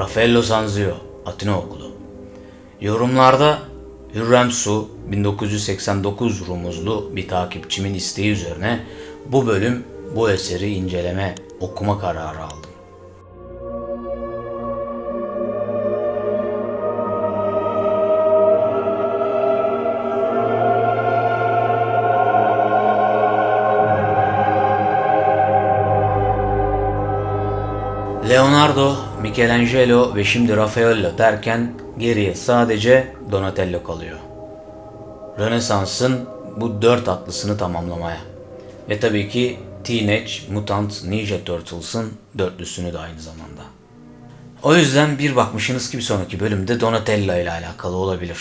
Raffaello Sanzio, Atina Okulu. Yorumlarda Hürrem Su 1989 rumuzlu bir takipçimin isteği üzerine bu bölüm bu eseri inceleme, okuma kararı aldım. Leonardo, Michelangelo ve şimdi Raffaello derken geriye sadece Donatello kalıyor. Rönesans'ın bu dört atlısını tamamlamaya. Ve tabii ki Teenage Mutant Ninja Turtles'ın dörtlüsünü de aynı zamanda. O yüzden bir bakmışsınız ki bir sonraki bölümde Donatello ile alakalı olabilir.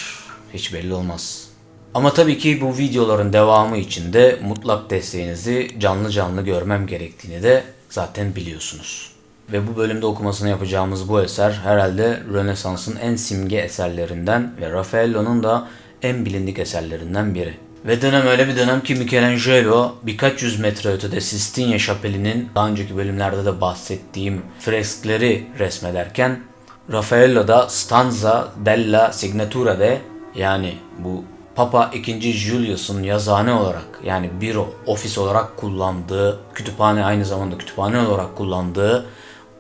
Hiç belli olmaz. Ama tabii ki bu videoların devamı için de mutlak desteğinizi canlı canlı görmem gerektiğini de zaten biliyorsunuz. Ve bu bölümde okumasını yapacağımız bu eser herhalde Rönesans'ın en simge eserlerinden ve Raffaello'nun da en bilindik eserlerinden biri. Ve dönem öyle bir dönem ki Michelangelo birkaç yüz metre ötede Sistine Şapeli'nin daha önceki bölümlerde de bahsettiğim freskleri resmederken Raffaello da Stanza della Signatura'de yani bu Papa II. Julius'un yazıhane olarak yani büro, ofis olarak kullandığı, kütüphane aynı zamanda kütüphane olarak kullandığı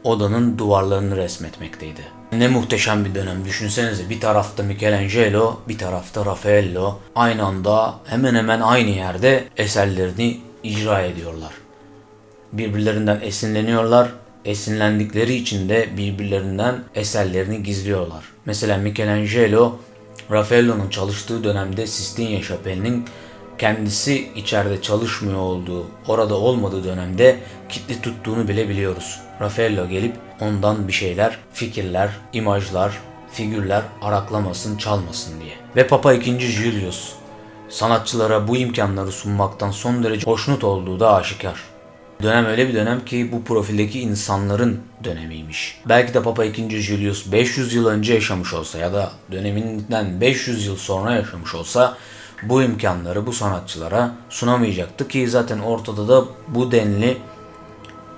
odanın duvarlarını resmetmekteydi. Ne muhteşem bir dönem düşünsenize bir tarafta Michelangelo bir tarafta Raffaello aynı anda hemen hemen aynı yerde eserlerini icra ediyorlar. Birbirlerinden esinleniyorlar esinlendikleri için de birbirlerinden eserlerini gizliyorlar. Mesela Michelangelo Raffaello'nun çalıştığı dönemde Sistine Şapeli'nin kendisi içeride çalışmıyor olduğu, orada olmadığı dönemde kitli tuttuğunu bile biliyoruz. Raffaello gelip ondan bir şeyler, fikirler, imajlar, figürler araklamasın, çalmasın diye. Ve Papa II. Julius sanatçılara bu imkanları sunmaktan son derece hoşnut olduğu da aşikar. Dönem öyle bir dönem ki bu profildeki insanların dönemiymiş. Belki de Papa II. Julius 500 yıl önce yaşamış olsa ya da döneminden 500 yıl sonra yaşamış olsa bu imkanları bu sanatçılara sunamayacaktı ki zaten ortada da bu denli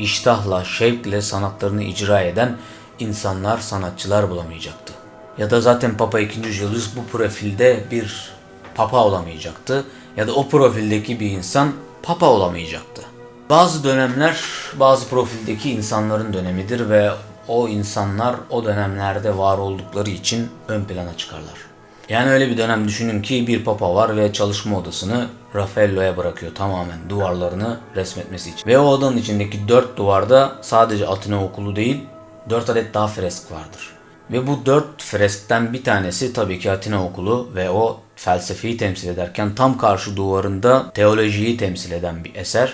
iştahla, şevkle sanatlarını icra eden insanlar, sanatçılar bulamayacaktı. Ya da zaten Papa II. Julius bu profilde bir papa olamayacaktı ya da o profildeki bir insan papa olamayacaktı. Bazı dönemler bazı profildeki insanların dönemidir ve o insanlar o dönemlerde var oldukları için ön plana çıkarlar. Yani öyle bir dönem düşünün ki bir papa var ve çalışma odasını Raffaello'ya bırakıyor tamamen duvarlarını resmetmesi için. Ve o odanın içindeki dört duvarda sadece Atina okulu değil dört adet daha fresk vardır. Ve bu dört freskten bir tanesi tabii ki Atina okulu ve o felsefeyi temsil ederken tam karşı duvarında teolojiyi temsil eden bir eser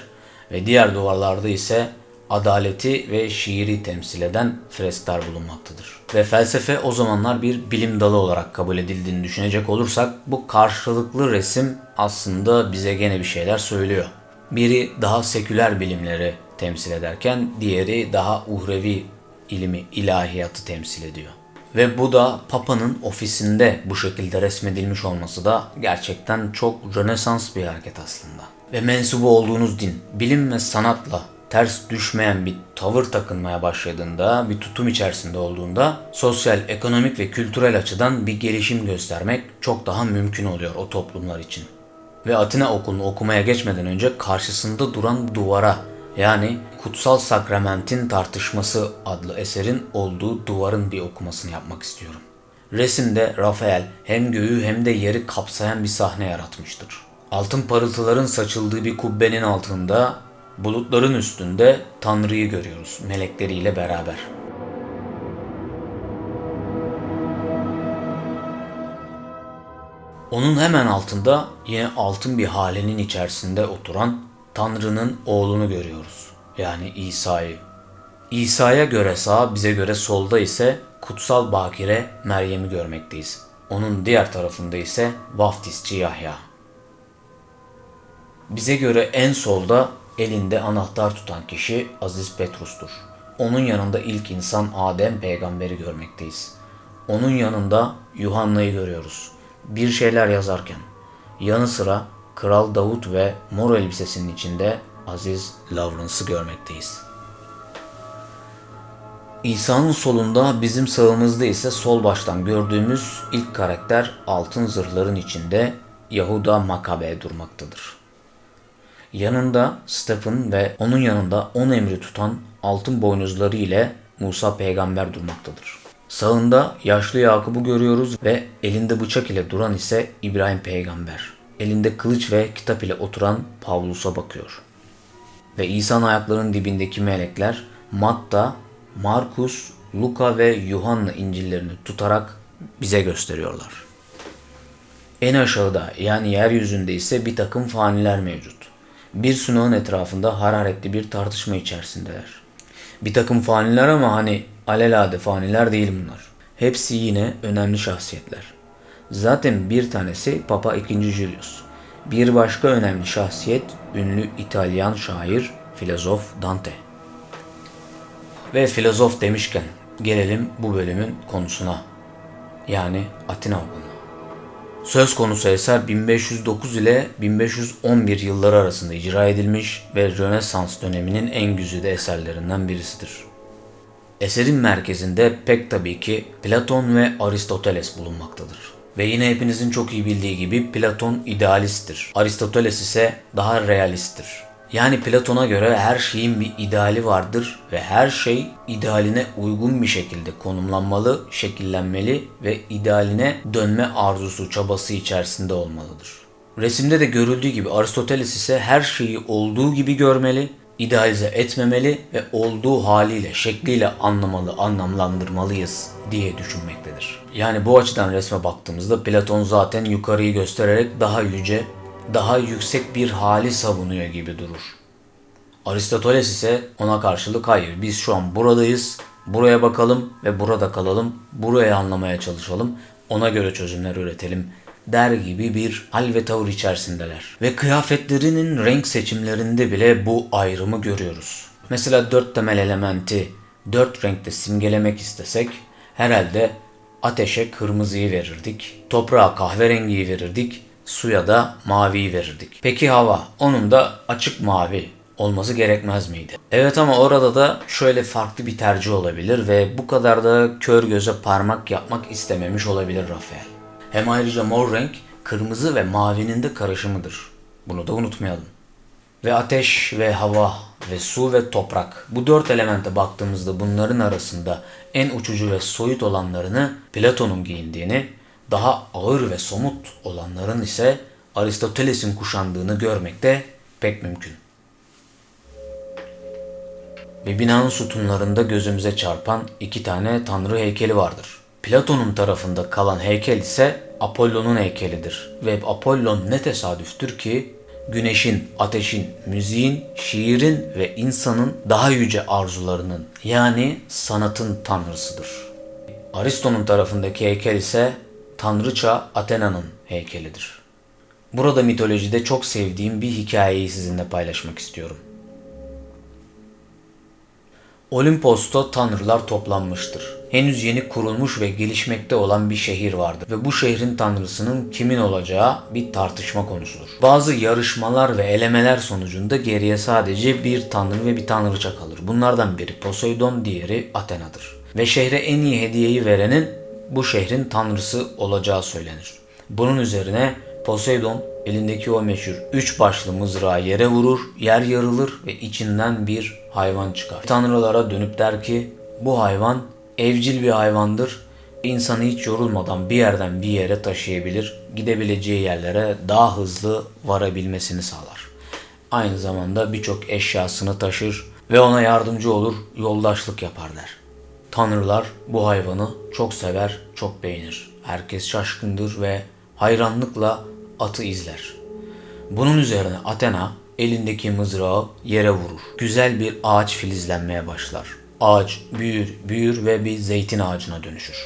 ve diğer duvarlarda ise adaleti ve şiiri temsil eden freskler bulunmaktadır. Ve felsefe o zamanlar bir bilim dalı olarak kabul edildiğini düşünecek olursak bu karşılıklı resim aslında bize gene bir şeyler söylüyor. Biri daha seküler bilimleri temsil ederken diğeri daha uhrevi ilmi, ilahiyatı temsil ediyor. Ve bu da Papa'nın ofisinde bu şekilde resmedilmiş olması da gerçekten çok Rönesans bir hareket aslında. Ve mensubu olduğunuz din, bilim ve sanatla ters düşmeyen bir tavır takınmaya başladığında, bir tutum içerisinde olduğunda sosyal, ekonomik ve kültürel açıdan bir gelişim göstermek çok daha mümkün oluyor o toplumlar için. Ve Atina okulunu okumaya geçmeden önce karşısında duran duvara yani Kutsal Sakrament'in Tartışması adlı eserin olduğu duvarın bir okumasını yapmak istiyorum. Resimde Rafael hem göğü hem de yeri kapsayan bir sahne yaratmıştır. Altın parıltıların saçıldığı bir kubbenin altında bulutların üstünde Tanrı'yı görüyoruz melekleriyle beraber. Onun hemen altında yine altın bir halenin içerisinde oturan Tanrı'nın oğlunu görüyoruz. Yani İsa'yı. İsa'ya göre sağ, bize göre solda ise kutsal bakire Meryem'i görmekteyiz. Onun diğer tarafında ise vaftizci Yahya. Bize göre en solda elinde anahtar tutan kişi Aziz Petrus'tur. Onun yanında ilk insan Adem peygamberi görmekteyiz. Onun yanında Yuhanna'yı görüyoruz. Bir şeyler yazarken. Yanı sıra Kral Davut ve mor elbisesinin içinde Aziz Lawrence'ı görmekteyiz. İsa'nın solunda bizim sağımızda ise sol baştan gördüğümüz ilk karakter altın zırhların içinde Yahuda Makabe durmaktadır. Yanında Stephen ve onun yanında on emri tutan altın boynuzları ile Musa peygamber durmaktadır. Sağında yaşlı Yakup'u görüyoruz ve elinde bıçak ile duran ise İbrahim peygamber. Elinde kılıç ve kitap ile oturan Pavlus'a bakıyor. Ve İsa'nın ayaklarının dibindeki melekler Matta, Markus, Luka ve Yuhanna İncil'lerini tutarak bize gösteriyorlar. En aşağıda yani yeryüzünde ise bir takım faniler mevcut. Bir sunağın etrafında hararetli bir tartışma içerisindeler. Bir takım faniler ama hani alelade faniler değil bunlar. Hepsi yine önemli şahsiyetler. Zaten bir tanesi Papa II. Julius. Bir başka önemli şahsiyet ünlü İtalyan şair, filozof Dante. Ve filozof demişken gelelim bu bölümün konusuna. Yani Atina okuluna. Söz konusu eser 1509 ile 1511 yılları arasında icra edilmiş ve Rönesans döneminin en güzide eserlerinden birisidir. Eserin merkezinde pek tabii ki Platon ve Aristoteles bulunmaktadır. Ve yine hepinizin çok iyi bildiği gibi Platon idealisttir. Aristoteles ise daha realisttir. Yani Platon'a göre her şeyin bir ideali vardır ve her şey idealine uygun bir şekilde konumlanmalı, şekillenmeli ve idealine dönme arzusu, çabası içerisinde olmalıdır. Resimde de görüldüğü gibi Aristoteles ise her şeyi olduğu gibi görmeli, idealize etmemeli ve olduğu haliyle, şekliyle anlamalı, anlamlandırmalıyız diye düşünmektedir. Yani bu açıdan resme baktığımızda Platon zaten yukarıyı göstererek daha yüce, daha yüksek bir hali savunuyor gibi durur. Aristoteles ise ona karşılık hayır biz şu an buradayız, buraya bakalım ve burada kalalım, burayı anlamaya çalışalım, ona göre çözümler üretelim der gibi bir hal ve tavır içerisindeler. Ve kıyafetlerinin renk seçimlerinde bile bu ayrımı görüyoruz. Mesela dört temel elementi dört renkte simgelemek istesek herhalde ateşe kırmızıyı verirdik, toprağa kahverengiyi verirdik, suya da maviyi verirdik. Peki hava? Onun da açık mavi olması gerekmez miydi? Evet ama orada da şöyle farklı bir tercih olabilir ve bu kadar da kör göze parmak yapmak istememiş olabilir Rafael. Hem ayrıca mor renk kırmızı ve mavinin de karışımıdır. Bunu da unutmayalım. Ve ateş ve hava ve su ve toprak. Bu dört elemente baktığımızda bunların arasında en uçucu ve soyut olanlarını Platon'un giyindiğini, daha ağır ve somut olanların ise Aristoteles'in kuşandığını görmek de pek mümkün. Ve binanın sütunlarında gözümüze çarpan iki tane tanrı heykeli vardır. Platon'un tarafında kalan heykel ise Apollon'un heykelidir. Ve Apollon ne tesadüftür ki güneşin, ateşin, müziğin, şiirin ve insanın daha yüce arzularının yani sanatın tanrısıdır. Aristo'nun tarafındaki heykel ise tanrıça Athena'nın heykelidir. Burada mitolojide çok sevdiğim bir hikayeyi sizinle paylaşmak istiyorum. Olimpos'ta tanrılar toplanmıştır. Henüz yeni kurulmuş ve gelişmekte olan bir şehir vardır ve bu şehrin tanrısının kimin olacağı bir tartışma konusudur. Bazı yarışmalar ve elemeler sonucunda geriye sadece bir tanrı ve bir tanrıça kalır. Bunlardan biri Poseidon, diğeri Athena'dır. Ve şehre en iyi hediyeyi verenin bu şehrin tanrısı olacağı söylenir. Bunun üzerine Poseidon elindeki o meşhur üç başlı mızrağı yere vurur, yer yarılır ve içinden bir hayvan çıkar. Tanrılara dönüp der ki bu hayvan evcil bir hayvandır. İnsanı hiç yorulmadan bir yerden bir yere taşıyabilir, gidebileceği yerlere daha hızlı varabilmesini sağlar. Aynı zamanda birçok eşyasını taşır ve ona yardımcı olur, yoldaşlık yapar der. Tanrılar bu hayvanı çok sever, çok beğenir. Herkes şaşkındır ve hayranlıkla atı izler. Bunun üzerine Athena elindeki mızrağı yere vurur. Güzel bir ağaç filizlenmeye başlar. Ağaç büyür, büyür ve bir zeytin ağacına dönüşür.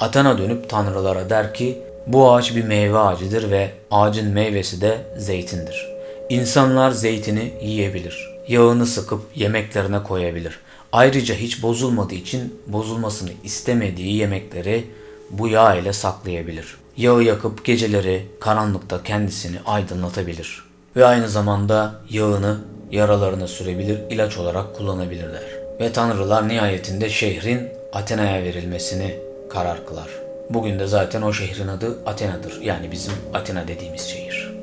Athena dönüp tanrılara der ki bu ağaç bir meyve ağacıdır ve ağacın meyvesi de zeytindir. İnsanlar zeytini yiyebilir. Yağını sıkıp yemeklerine koyabilir. Ayrıca hiç bozulmadığı için bozulmasını istemediği yemekleri bu yağ ile saklayabilir. Yağı yakıp geceleri karanlıkta kendisini aydınlatabilir. Ve aynı zamanda yağını yaralarına sürebilir, ilaç olarak kullanabilirler. Ve tanrılar nihayetinde şehrin Athena'ya verilmesini karar kılar. Bugün de zaten o şehrin adı Athena'dır. Yani bizim Athena dediğimiz şehir.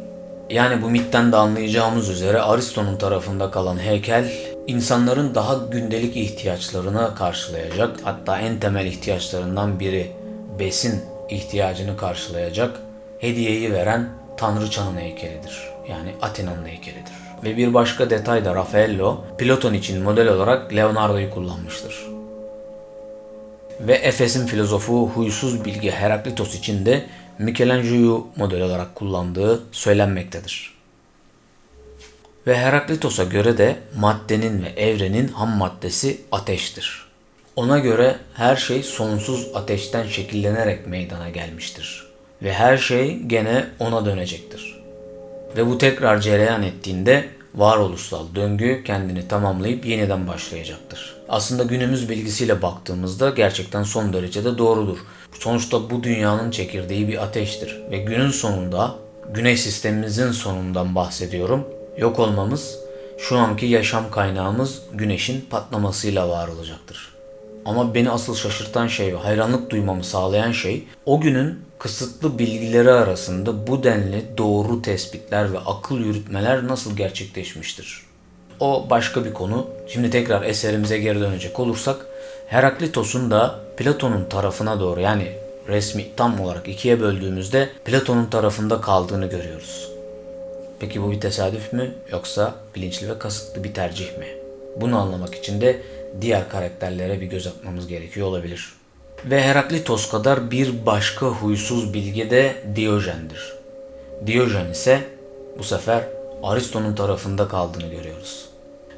Yani bu mitten de anlayacağımız üzere Aristo'nun tarafında kalan heykel insanların daha gündelik ihtiyaçlarını karşılayacak. Hatta en temel ihtiyaçlarından biri besin ihtiyacını karşılayacak hediyeyi veren Tanrıçanın heykelidir. Yani Athena'nın heykelidir. Ve bir başka detay da Raffaello, Platon için model olarak Leonardo'yu kullanmıştır. Ve Efes'in filozofu huysuz bilgi Heraklitos için de Michelangelo'yu model olarak kullandığı söylenmektedir. Ve Heraklitos'a göre de maddenin ve evrenin ham maddesi ateştir. Ona göre her şey sonsuz ateşten şekillenerek meydana gelmiştir. Ve her şey gene ona dönecektir. Ve bu tekrar cereyan ettiğinde varoluşsal döngü kendini tamamlayıp yeniden başlayacaktır. Aslında günümüz bilgisiyle baktığımızda gerçekten son derecede doğrudur. Sonuçta bu dünyanın çekirdeği bir ateştir ve günün sonunda güneş sistemimizin sonundan bahsediyorum. Yok olmamız şu anki yaşam kaynağımız güneşin patlamasıyla var olacaktır. Ama beni asıl şaşırtan şey ve hayranlık duymamı sağlayan şey o günün kısıtlı bilgileri arasında bu denli doğru tespitler ve akıl yürütmeler nasıl gerçekleşmiştir? O başka bir konu. Şimdi tekrar eserimize geri dönecek olursak Heraklitos'un da Platon'un tarafına doğru yani resmi tam olarak ikiye böldüğümüzde Platon'un tarafında kaldığını görüyoruz. Peki bu bir tesadüf mü yoksa bilinçli ve kasıtlı bir tercih mi? Bunu anlamak için de diğer karakterlere bir göz atmamız gerekiyor olabilir. Ve Heraklitos kadar bir başka huysuz bilge de Diyojen'dir. Diyojen ise bu sefer Aristo'nun tarafında kaldığını görüyoruz.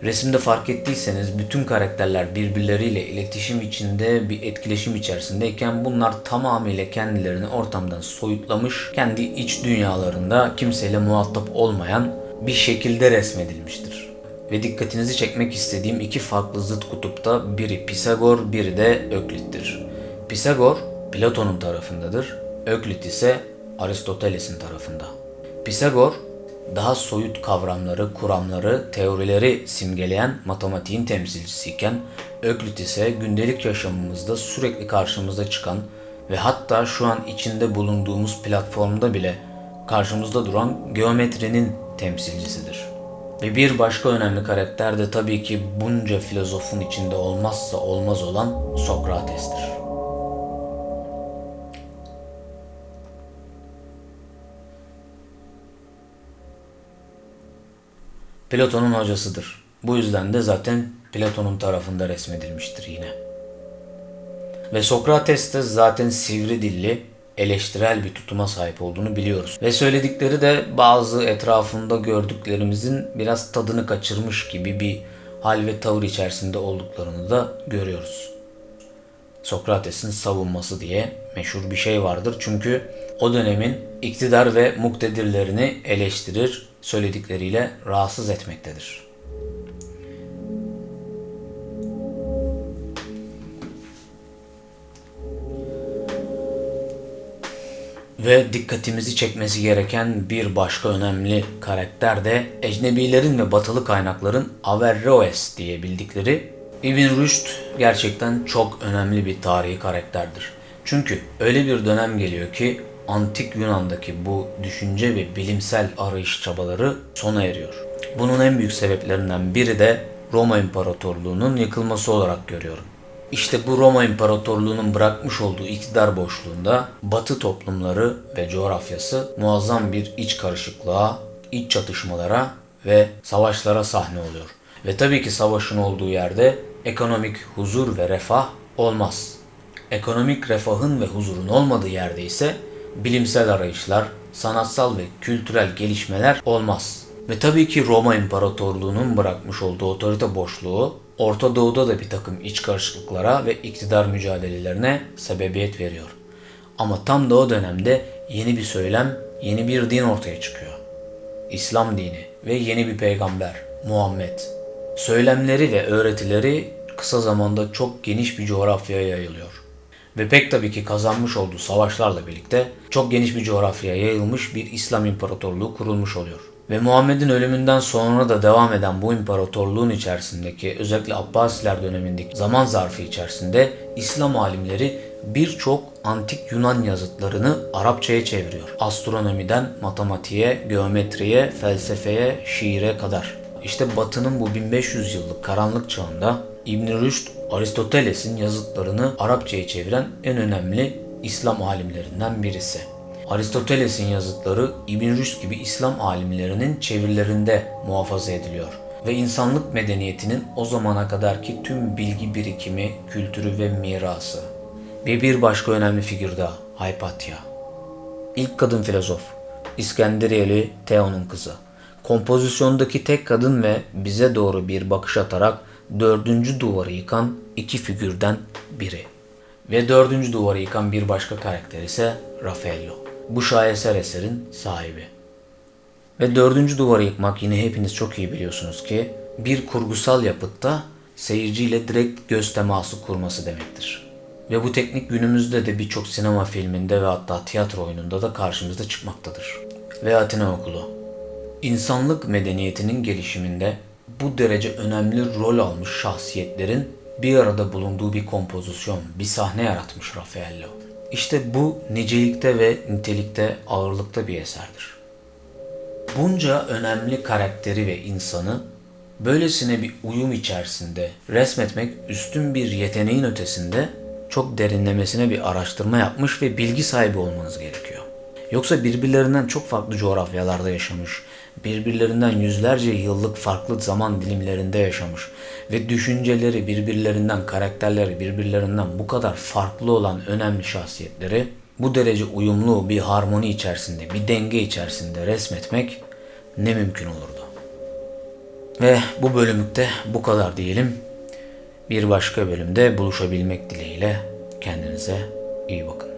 Resimde fark ettiyseniz bütün karakterler birbirleriyle iletişim içinde bir etkileşim içerisindeyken bunlar tamamıyla kendilerini ortamdan soyutlamış, kendi iç dünyalarında kimseyle muhatap olmayan bir şekilde resmedilmiştir. Ve dikkatinizi çekmek istediğim iki farklı zıt kutupta biri Pisagor, biri de Öklit'tir. Pisagor Platon'un tarafındadır, Öklit ise Aristoteles'in tarafında. Pisagor daha soyut kavramları, kuramları, teorileri simgeleyen matematiğin temsilcisiyken Öklit ise gündelik yaşamımızda sürekli karşımıza çıkan ve hatta şu an içinde bulunduğumuz platformda bile karşımızda duran geometrinin temsilcisidir. Ve bir başka önemli karakter de tabii ki bunca filozofun içinde olmazsa olmaz olan Sokrates'tir. Platon'un hocasıdır. Bu yüzden de zaten Platon'un tarafında resmedilmiştir yine. Ve Sokrates de zaten sivri dilli, eleştirel bir tutuma sahip olduğunu biliyoruz. Ve söyledikleri de bazı etrafında gördüklerimizin biraz tadını kaçırmış gibi bir hal ve tavır içerisinde olduklarını da görüyoruz. Sokrates'in savunması diye meşhur bir şey vardır. Çünkü o dönemin iktidar ve muktedirlerini eleştirir, söyledikleriyle rahatsız etmektedir. Ve dikkatimizi çekmesi gereken bir başka önemli karakter de ecnebilerin ve batılı kaynakların Averroes diye bildikleri İbn Rüşd gerçekten çok önemli bir tarihi karakterdir. Çünkü öyle bir dönem geliyor ki antik Yunan'daki bu düşünce ve bilimsel arayış çabaları sona eriyor. Bunun en büyük sebeplerinden biri de Roma İmparatorluğu'nun yıkılması olarak görüyorum. İşte bu Roma İmparatorluğu'nun bırakmış olduğu iktidar boşluğunda Batı toplumları ve coğrafyası muazzam bir iç karışıklığa, iç çatışmalara ve savaşlara sahne oluyor. Ve tabii ki savaşın olduğu yerde ekonomik huzur ve refah olmaz. Ekonomik refahın ve huzurun olmadığı yerde ise bilimsel arayışlar, sanatsal ve kültürel gelişmeler olmaz. Ve tabii ki Roma İmparatorluğu'nun bırakmış olduğu otorite boşluğu Orta Doğu'da da bir takım iç karışıklıklara ve iktidar mücadelelerine sebebiyet veriyor. Ama tam da o dönemde yeni bir söylem, yeni bir din ortaya çıkıyor. İslam dini ve yeni bir peygamber Muhammed. Söylemleri ve öğretileri kısa zamanda çok geniş bir coğrafyaya yayılıyor. Ve pek tabii ki kazanmış olduğu savaşlarla birlikte çok geniş bir coğrafyaya yayılmış bir İslam İmparatorluğu kurulmuş oluyor. Ve Muhammed'in ölümünden sonra da devam eden bu imparatorluğun içerisindeki özellikle Abbasiler dönemindeki zaman zarfı içerisinde İslam alimleri birçok antik Yunan yazıtlarını Arapçaya çeviriyor. Astronomiden matematiğe, geometriye, felsefeye, şiire kadar. İşte Batı'nın bu 1500 yıllık karanlık çağında İbn Rüşd, Aristoteles'in yazıtlarını Arapçaya çeviren en önemli İslam alimlerinden birisi. Aristoteles'in yazıtları İbn Rüşd gibi İslam alimlerinin çevirilerinde muhafaza ediliyor ve insanlık medeniyetinin o zamana kadarki tüm bilgi birikimi, kültürü ve mirası. Ve bir başka önemli figür daha, Hypatia. İlk kadın filozof, İskenderiyeli Theon'un kızı. Kompozisyondaki tek kadın ve bize doğru bir bakış atarak dördüncü duvarı yıkan iki figürden biri. Ve dördüncü duvarı yıkan bir başka karakter ise Raffaello. Bu şaheser eserin sahibi. Ve dördüncü duvarı yıkmak yine hepiniz çok iyi biliyorsunuz ki bir kurgusal yapıtta seyirciyle direkt göz teması kurması demektir. Ve bu teknik günümüzde de birçok sinema filminde ve hatta tiyatro oyununda da karşımıza çıkmaktadır. Ve Atina Okulu. İnsanlık medeniyetinin gelişiminde bu derece önemli rol almış şahsiyetlerin bir arada bulunduğu bir kompozisyon, bir sahne yaratmış Raffaello. İşte bu nicelikte ve nitelikte ağırlıkta bir eserdir. Bunca önemli karakteri ve insanı böylesine bir uyum içerisinde resmetmek üstün bir yeteneğin ötesinde çok derinlemesine bir araştırma yapmış ve bilgi sahibi olmanız gerekiyor. Yoksa birbirlerinden çok farklı coğrafyalarda yaşamış, birbirlerinden yüzlerce yıllık farklı zaman dilimlerinde yaşamış ve düşünceleri birbirlerinden, karakterleri birbirlerinden bu kadar farklı olan önemli şahsiyetleri bu derece uyumlu bir harmoni içerisinde, bir denge içerisinde resmetmek ne mümkün olurdu. Ve bu bölümlükte bu kadar diyelim. Bir başka bölümde buluşabilmek dileğiyle kendinize iyi bakın.